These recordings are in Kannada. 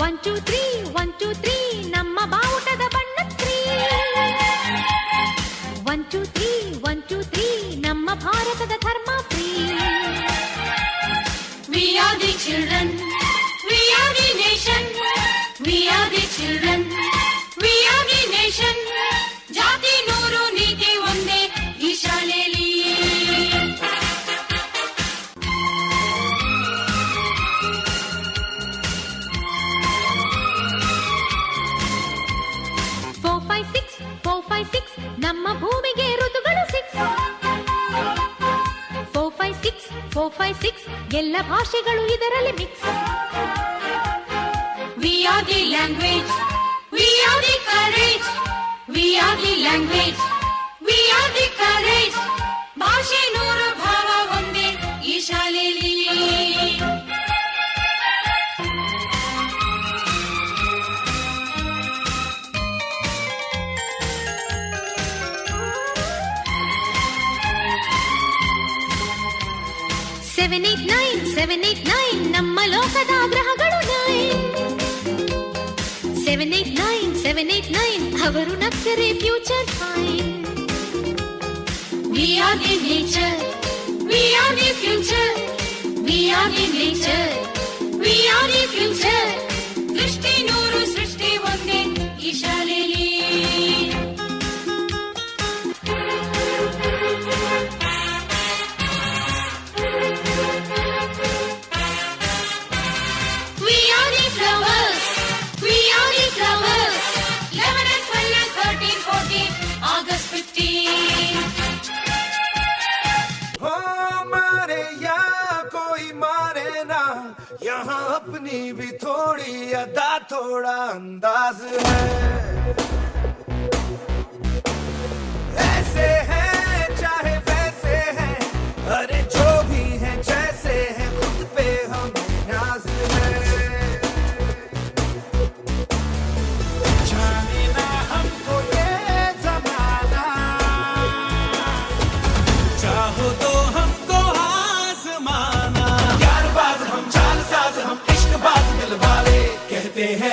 ತ್ರೀ ಒನ್ ಟೂ ತ್ರೀ ನಮ್ಮ ಬಾವುಟದ ಬಣ್ಣ three one two three one two three ನಮ್ಮ ಭಾರತದ ಧರ್ಮ free We are the children. We are the nation. We are the children. ನಮ್ಮ ಭೂಮಿಗೆ ಋತುಗಳು six four five six four five six ಎಲ್ಲ ಭಾಷೆಗಳು ಇದರಲ್ಲಿ mix we are the language we are the ಭಾಷೆ ನೂರು seven eight nine seven eight nine ನಮ್ಮ ಲೋಕದ ಗ್ರಹಗಳು nine seven eight nine seven eight nine ಅವರು ನಕ್ಕರೆ future fine we are the nature we are the future. कोई मारे ना। यहाँ अपनी भी थोड़ी अदा थोड़ा अंदाज है।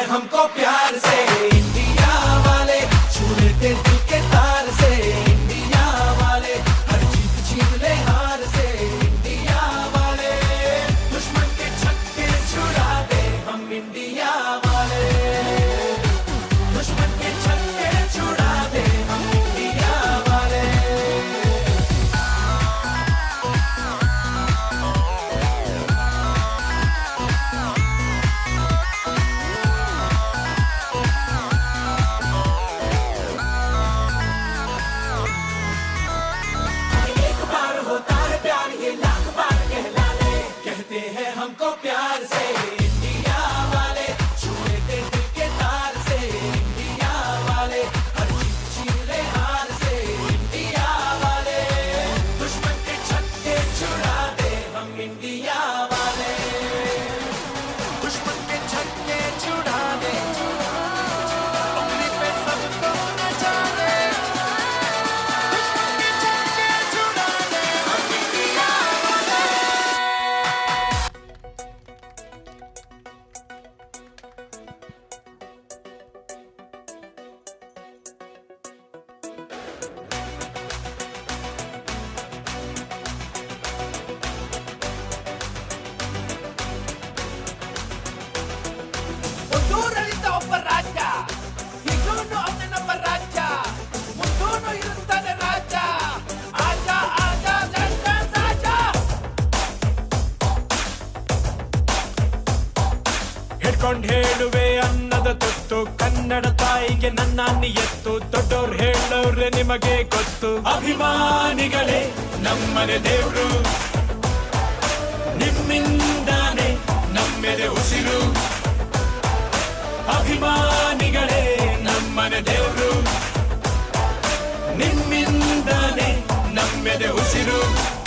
हमको प्यार से। ಕನ್ನಡ ತಾಯಿಗೆ ನನ್ನ ಎತ್ತು ದೊಡ್ಡೋರ್ ಹೇಳೋರೆ ನಿಮಗೆ ಗೊತ್ತು. ಅಭಿಮಾನಿಗಳೇ, ನಮ್ಮನೆ ದೇವ್ರು. ನಿಮ್ಮಿಂದಾನೆ ನಮ್ಮೆದೆ ಉಸಿರು. ಅಭಿಮಾನಿಗಳೇ, ನಮ್ಮನೆ ದೇವ್ರು. ನಿಮ್ಮಿಂದಾನೆ ನಮ್ಮೆದೆ ಉಸಿರು.